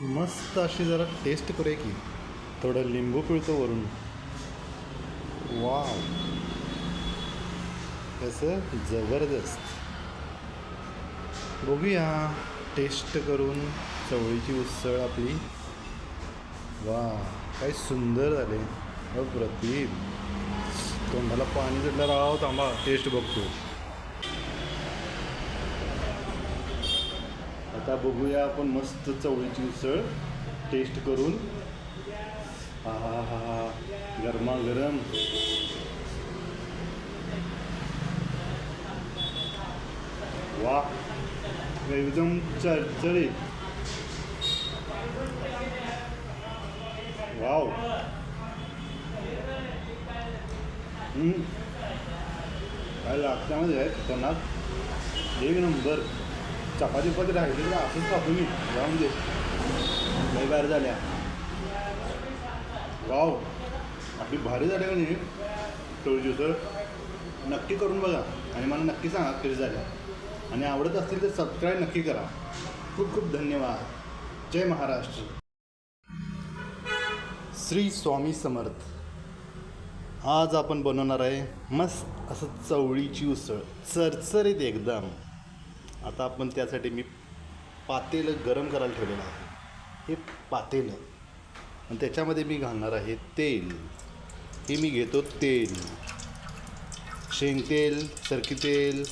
मस्त अशी जरा टेस्ट करूया की. थोडं लिंबू पिळतो वरून. वाव. कसं जबरदस्त. बघूया. टेस्ट करून चवळीची उसळ आपली. वा काय सुंदर झाले. अप्रतिम. तोंडाला पाणी जडलं राव थांबा. टेस्ट बघतो. आता बघूया आपण मस्त चवळीची उसळ. टेस्ट करून. हा हा हा हा गरमागरम. वा एकदम चळचळी वाव. काय लागल्यामध्ये म्हणजे? आहे खतरनाक. एक नंबर. चपाती पती राहिली तर असंच कापून जाऊन दे. लई बाहेर झाल्या. वाव. आपली भारी झाली का नाही? टोळी उसळ नक्की करून बघा. आणि मला नक्की सांगा कशी झाल्या. आणि आवडत असतील तर सबस्क्राईब नक्की करा. खूप खूप धन्यवाद. जय महाराष्ट्र. श्री स्वामी समर्थ. आज आपण बनवणार आहे मस्त असं चवळीची उसळ. चरचरीत एकदम. आता आपण त्यासाठी मी पातेलं गरम करायला ठेवलेलं आहे. हे पातेलं. आणि त्याच्यामध्ये मी घालणार आहे तेल. हे मी घेतो तेल. शेंगतेल सरकी तेल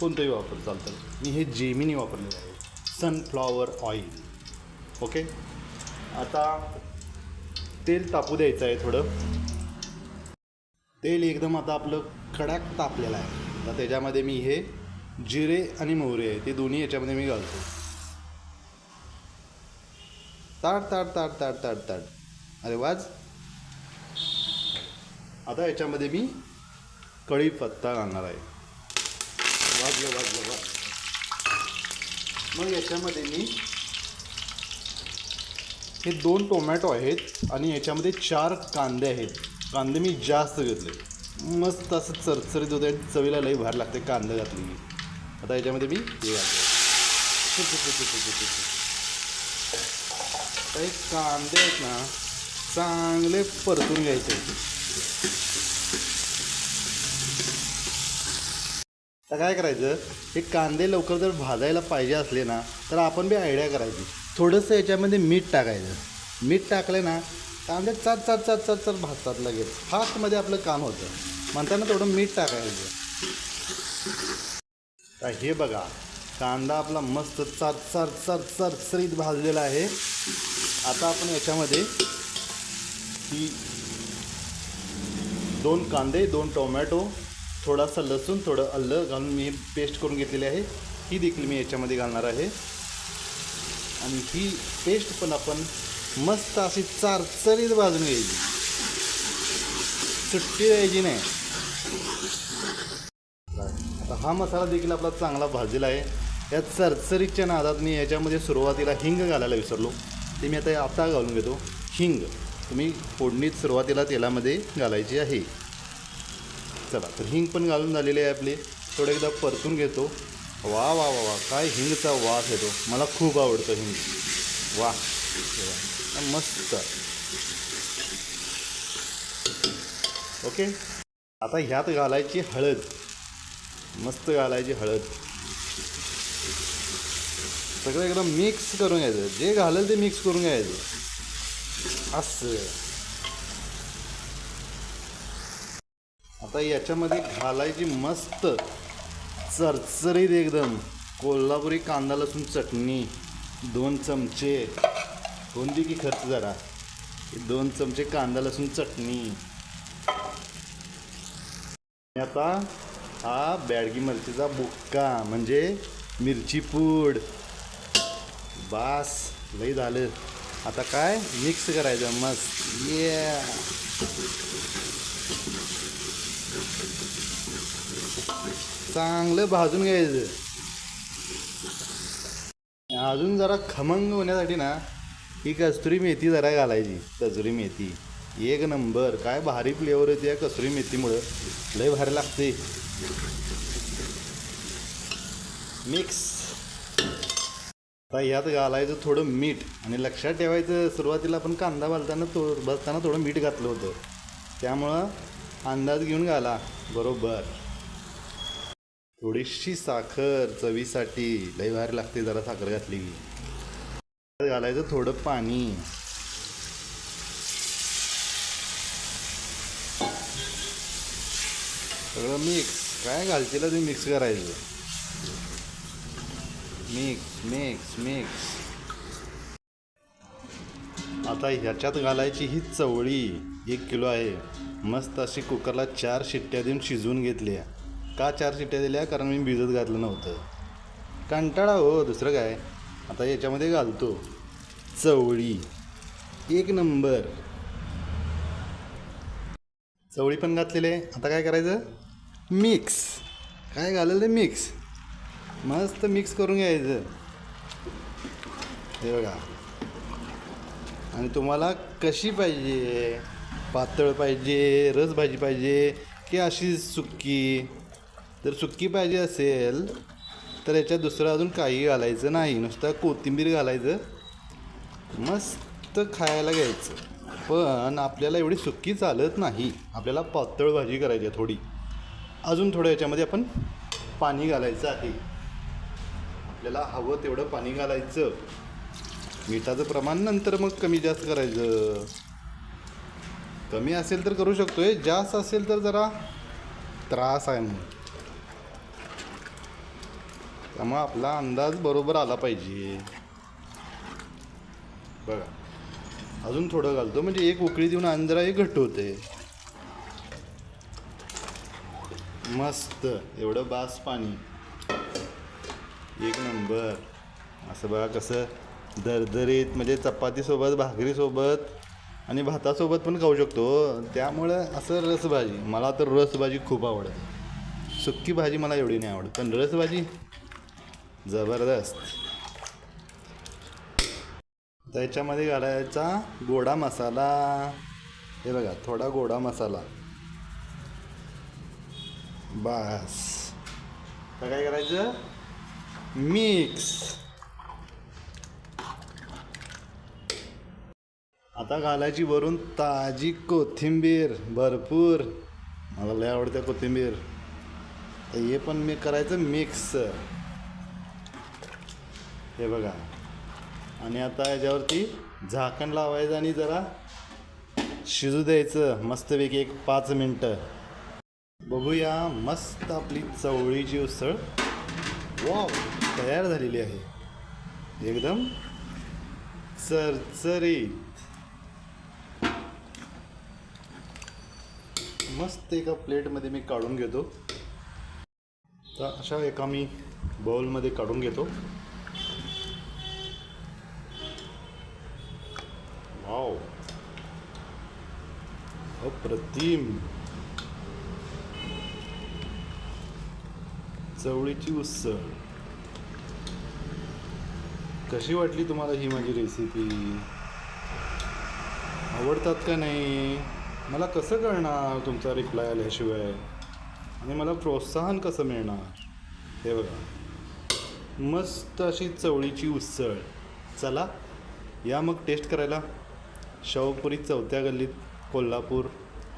कोणतंही वापर चालतं. मी हे जेमिनी वापरलेलं आहे. सनफ्लॉवर ऑइल ओके आता तेल तापू द्यायचं आहे थोडं. तेल एकदम आता आपलं कडक तापलेलं आहे. आता त्याच्यामध्ये मी हे जिरे आणि मोहरे आहे ते दोन्ही याच्यामध्ये मी घालतो. ताट ताट ताट ताट ताट ताट. अरे वाज आता याच्यामध्ये मी कढीपत्ता घालणार आहे. वाजलं वाजलं वाज मग याच्यामध्ये मी हे दोन टोमॅटो आहेत आणि याच्यामध्ये चार कांदे आहेत. कांदे मी जास्त घेतले. मस्त असं चरचरीत होतं. आणि चवीला लई भार लागते कांदे घातले की आता याच्यामध्ये मी हे घालतो. आता हे कांदे आहेत ना चांगले परतून घ्यायचे. आता काय करायचं हे कांदे लवकर जर भाजायला पाहिजे असले ना तर आपण बी आयडिया करायची. थोडंसं याच्यामध्ये मीठ टाकायचं. मीठ टाकलं ना कांदे चाट चाट चाट चाट चाट भाजतात लगेच. फास्टमध्ये आपलं काम होतं. म्हणताना थोडं मीठ टाकायचं. तर हे बघा कांदा आपला मस्त चार चार चार चरचरीत भाजलेला आहे. आता आपण याच्यामध्ये ही दोन कांदे दोन टोमॅटो थोडासा लसूण थोडं अल्लं घालून मी पेस्ट करून घेतलेली आहे. ही देखील मी याच्यामध्ये घालणार आहे. आणि ही पेस्ट पण आपण मस्त अशी चारचरीत भाजून घ्यायची. सुट्टी द्यायची नाही. आता हा मसाला देखील आपला चांगला भाजलेला आहे. या चरचरीच्या नादात मी याच्यामध्ये सुरुवातीला हिंग घालायला विसरलो. ते मी आता आता घालून घेतो. हिंग. तुम्ही फोडणीत सुरुवातीला तेलामध्ये घालायची आहे. चला तर हिंग पण घालून झालेली आहे आपली. थोडं एकदा परतून घेतो. वा वा वा वा. काय हिंगचा वास येतो. मला खूप आवडतं हिंग. वा वा. मस्त. ओके? आता ह्यात घालायची हळद. मस्त घालायची हळद. सगळं एकदम मिक्स करून घ्यायचं. जे घालेल ते मिक्स करून घ्यायचं. असं. आता याच्यामध्ये घालायची मस्त चरचरीत एकदम कोल्हापुरी कांदा लसूण चटणी दोन चमचे. कोणती की खर्च जरा. दोन चमचे कांदा लसूण चटणी. आता हा बॅडगी मिरचीचा बुक्का म्हणजे मिरची पूड. बास लई झालं. आता काय? मिक्स करायचं मस्त. ये चांगलं भाजून घ्यायचं. अजून जरा खमंग होण्यासाठी ना ही कसुरी मेथी जरा घालायची. कसुरी मेथी. एक नंबर. काय भारी फ्लेवर येते या कसुरी मेथीमुळं. लय भारी लागते मिक्स आता यात घालायचं थोडं मीठ. आणि लक्षात ठेवायचं सुरुवातीला आपण कांदा भाजताना तो भाजताना थोडं मीठ घातलं होतं. त्यामुळं अंदाज घेऊन घाला. बरोबर. थोडीशी साखर चवीसाठी. लई भारी लागते जरा साखर घातली की. घालायचं थोडं पाणी. सगळं मिक्स काय घालतील तुम्ही मिक्स करायचं? मिक्स मिक्स मिक्स आता ह्याच्यात घालायची ही चवळी. एक किलो आहे. मस्त अशी कुकरला चार शिट्ट्या देऊन शिजवून घेतल्या. का चार शिट्ट्या दिल्या? कारण मी भिजत घातलं नव्हतं. कंटाळा हो दुसरं काय? आता याच्यामध्ये घालतो. चवळी. एक नंबर. चवळी पण घातलेली आता काय करायचं? मिक्स. काय घालेलं मिक्स? मस्त मिक्स करून घ्यायचं. हे बघा. आणि तुम्हाला कशी पाहिजे? पातळ पाहिजे रस भाजी पाहिजे की अशी सुक्की जर सुक्की पाहिजे असेल तर याच्यात दुसरं अजून काही घालायचं नाही. नुसतं कोथिंबीर घालायचं. मस्त खायला घ्यायचं. पण आपल्याला एवढी सुक्की चालत नाही. आपल्याला पातळ भाजी करायची आहे थोडी. अजून थोडं याच्यामध्ये आपण पाणी घालायचं आहे. आपल्याला हवं तेवढं पाणी घालायचं. मिठाचं प्रमाण नंतर मग कमी जास्त करायचं. कमी असेल तर करू शकतो आहे जास्त असेल तर जरा त्रास आहे मग त्यामुळं आपला अंदाज बरोबर आला पाहिजे. बघा. अजून थोडं घालतो. म्हणजे एक उकळी देऊन आणि जरा घट्ट होते मस्त. एवढं बास पाणी. एक नंबर. असं बघा कसं दरदरीत म्हणजे चपातीसोबत भाकरीसोबत आणि भातासोबत पण खाऊ शकतो. त्यामुळं असं रसभाजी. मला तर रसभाजी खूप आवडते. सुक्की भाजी मला एवढी नाही आवडत. पण रसभाजी जबरदस्त. त्याच्यामध्ये घालायचा गोडा मसाला. हे बघा थोडा गोडा मसाला. बस. काय करायचं? मिक्स आता घालायची वरून ताजी कोथिंबीर भरपूर. मला लय आवडते कोथिंबीर. तर हे पण मी करायचं मिक्स हे बघा. आणि आता याच्यावरती झाकण लावायचं आणि जरा शिजू द्यायचं. मस्तपैकी एक पाच मिनटं. बघूया मस्त आपली चवळीची उसळ. वाव तयार झालेली आहे. एकदम चरचरीत. मस्त एका प्लेटमध्ये मी काढून घेतो. तर अशा एका मी बाउलमध्ये काढून घेतो. वाव अप्रतिम चवळीची उसळ कशी वाटली तुम्हाला ही माझी रेसिपी आवडतात का नाही? मला कसं कळणार तुमचा रिप्लाय आल्याशिवाय? आणि मला प्रोत्साहन कसं मिळणार? हे बघा. मस्त अशी चवळीची उसळ. चला या मग टेस्ट करायला. शवपुरी चौथ्या गल्लीत Kolhapur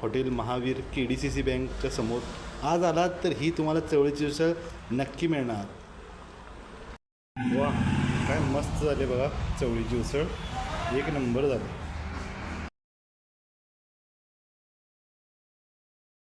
hotel Mahavir K D C C बँकच्या समोर. आज आलात तर ही तुम्हाला चवळीची उसळ नक्की मिळणार. वा काय मस्त झाले बघा चवळीची उसळ. एक नंबर झाली.